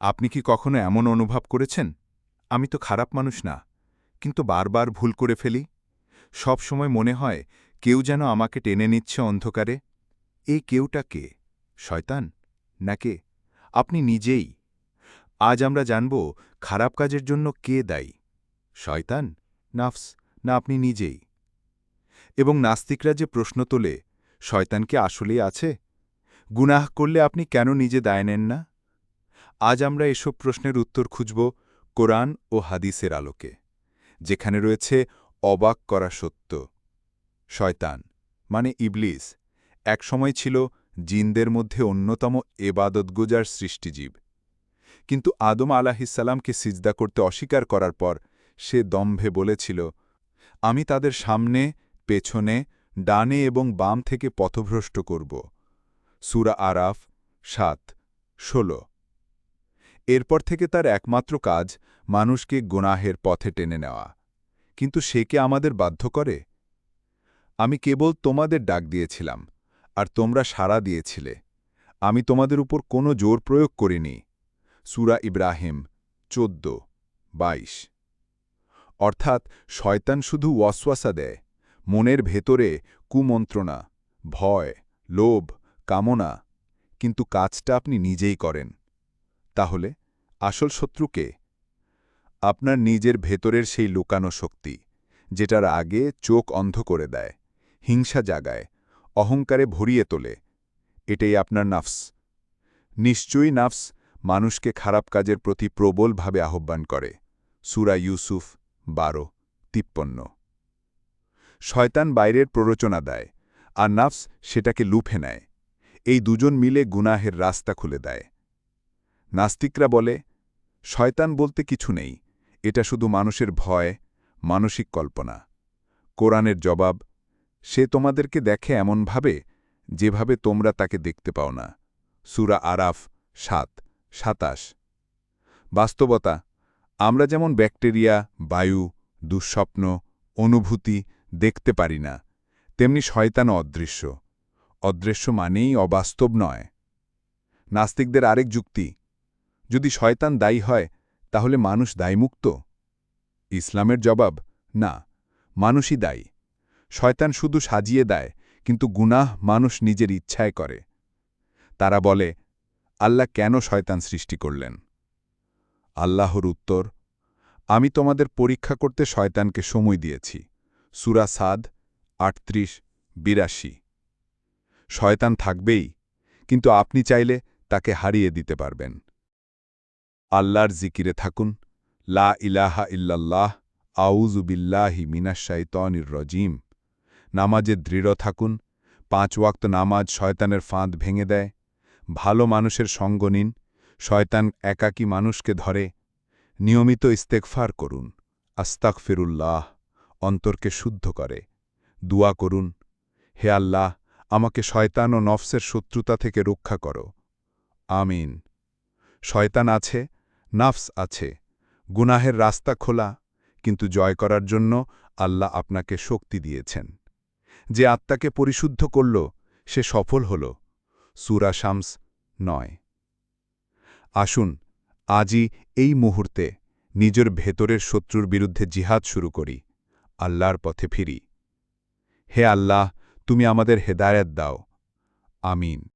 আপনি কি কখনো এমন অনুভব করেছেন? আমি তো খারাপ মানুষ না, কিন্তু বারবার ভুল করে ফেলি। সব সময় মনে হয়, কেউ যেন আমাকে টেনে নিচ্ছে অন্ধকারে। এই কেউটা কে? শয়তান? না কে? আপনি নিজেই। আজ আমরা জানব, খারাপ কাজের জন্য কে দায়ী? শয়তান? নাফস? না, আপনি নিজেই। এবং নাস্তিকরা যে প্রশ্ন তোলে শয়তানকে আসলেই আছে? গুনাহ করলে আপনি কেন নিজে দায় নেন না? আজ আমরা এসব প্রশ্নের উত্তর খুঁজব কোরআন ও হাদিসের আলোকে, যেখানে রয়েছে অবাক করা সত্য। শয়তান মানে ইবলিস, একসময় ছিল জিনদের মধ্যে অন্যতম এবাদতগুজার সৃষ্টিজীব। কিন্তু আদম আলাহিসাল্লামকে সিজদা করতে অস্বীকার করার পর সে দম্ভে বলেছিল, আমি তাদের সামনে, পেছনে, ডানে এবং বাম থেকে পথভ্রষ্ট করব। সুরা আরাফ সাত, ষোলো। এরপর থেকে তার একমাত্র কাজ মানুষকে গোনাহের পথে টেনে নেওয়া। কিন্তু সে কে আমাদের বাধ্য করে? আমি কেবল তোমাদের ডাক দিয়েছিলাম, আর তোমরা সাড়া দিয়েছিলে। আমি তোমাদের উপর কোনো জোর প্রয়োগ করিনি। সুরা ইব্রাহিম, চোদ্দ, বাইশ। অর্থাৎ শয়তান শুধু ওয়াসওয়াসা দেয়, মনের ভেতরে কুমন্ত্রণা, ভয়, লোভ, কামনা, কিন্তু কাজটা আপনি নিজেই করেন। তাহলে আসল শত্রুকে? আপনার নিজের ভেতরের সেই লুকানো শক্তি, যেটার আগে চোখ অন্ধ করে দেয়, হিংসা জাগায়, অহংকারে ভরিয়ে তোলে। এটাই আপনার নাফস। নিশ্চয়ই নাফস মানুষকে খারাপ কাজের প্রতি প্রবলভাবে আহ্বান করে। সুরা ইউসুফ বারো, তিপ্পন্ন। শয়তান বাইরের প্ররোচনা দেয়, আর নাফস সেটাকে লুফে নেয়। এই দুজন মিলে গুনাহের রাস্তা খুলে দেয়। নাস্তিকরা বলে শয়তান বলতে কিছু নেই, এটা শুধু মানুষের ভয়, মানসিক কল্পনা। কোরআনের জবাব, সে তোমাদেরকে দেখে এমনভাবে যেভাবে তোমরা তাকে দেখতে পাও না। সুরা আরাফ সাত, সাতাশ। বাস্তবতা, আমরা যেমন ব্যাকটেরিয়া, বায়ু, দুঃস্বপ্ন, অনুভূতি দেখতে পারি না, তেমনি শয়তান অদৃশ্য। অদৃশ্য মানেই অবাস্তব নয়। নাস্তিকদের আরেক যুক্তি যদি শয়তান দায়ী হয়, তাহলে মানুষ দায়মুক্ত? ইসলামের জবাব, না, মানুষই দায়ী। শয়তান শুধু সাজিয়ে দেয়, কিন্তু গুনাহ মানুষ নিজের ইচ্ছায় করে। তারা বলে, আল্লাহ কেন শয়তান সৃষ্টি করলেন? আল্লাহর উত্তর, আমি তোমাদের পরীক্ষা করতে শয়তানকে সময় দিয়েছি। সুরা সাদ, আটত্রিশ, বিরাশি। শয়তান থাকবেই, কিন্তু আপনি চাইলে তাকে হারিয়ে দিতে পারবেন। আল্লাহর জিকিরে থাকুন। লা ইলাহা ইল্লাল্লাহ আউজুবিল্লাহি মিনাশাইতনির রজিম। নামাজে দৃঢ় থাকুন। পাঁচ ওয়াক্ত নামাজ শয়তানের ফাঁদ ভেঙে দেয়। ভালো মানুষের সঙ্গ নিন। শয়তান একাকী মানুষকে ধরে। নিয়মিত ইস্তেকফার করুন। আস্তাক ফিরুল্লাহ অন্তরকে শুদ্ধ করে। দুয়া করুন, হে আল্লাহ, আমাকে শয়তান ও নফসের শত্রুতা থেকে রক্ষা করো। আমিন। শয়তান আছে নাফস আছে। গুনাহের রাস্তা খোলা, কিন্তু জয় করার জন্য আল্লাহ আপনাকে শক্তি দিয়েছেন। যে আত্মাকে পরিশুদ্ধ করল, সে সফল হল। সুরা শামস নয়। আসুন, আজই এই মুহূর্তে নিজের ভেতরের শত্রুর বিরুদ্ধে জিহাদ শুরু করি, আল্লাহর পথে ফিরি। হে আল্লাহ, তুমি আমাদের হেদায়ত দাও। আমিন।